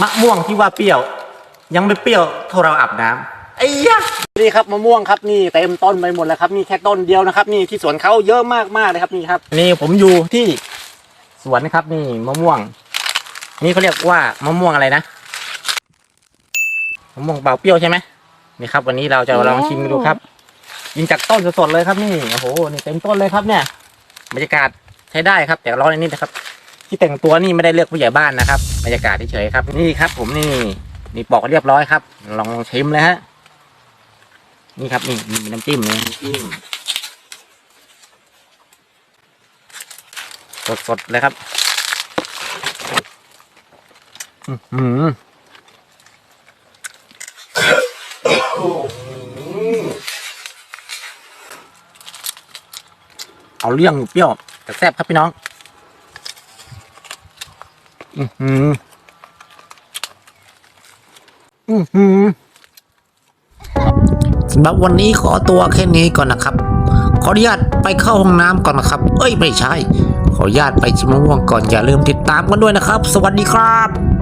มะม่วงที่ว่าเปรี้ยว ยังไม่เปรี้ยวเท่าเราอาบน้ำไอ้ยะนี่ครับมะม่วงครับนี่เต็มต้นไปหมดแล้วครับนี่แค่ต้นเดียวนะครับ นี่ที่สวนเขาเยอะมากมากๆเลยครับนี่ครับ นี่ผมอยู่ที่สวนนะครับ นี่มะม่วง นี่เขาเรียกว่ามะม่วงอะไรนะมะม่วงเปล่าเปรี้ยวใช่ไหมนี่ครับ วันนี้เราจะลองชิมดูครับกินจากต้นสดๆเลยครับนี่โอ้โหนี่เต็มต้นเลยครับเนี่ยบรรยากาศใช้ได้ครับ แต่ร้อนนิดนะครับ ที่แต่งตัวนี่ไม่ได้เลือกผู้ใหญ่บ้านนะครับบรรยากาศเฉยๆครับ นี่ครับ ผมนี่นี่ปอกเรียบร้อยครับ ลองชิมเลยฮะนี่ครับนี่มีน้ำจิ้มนี่น้ำจิ้มสดๆเลยครับอื้ออเอาเรื่องเปรี้ยวแต่แซ่บครับพี่น้อง อือหืออือหือสำหรับวันนี้ขอตัวแค่นี้ก่อนนะครับ ขออนุญาตไปเข้าห้องน้ำก่อนนะครับ เอ้ยไม่ใช่ ขออนุญาตไปชิมมะม่วงก่อนอย่าลืมติดตามกันด้วยนะครับ สวัสดีครับ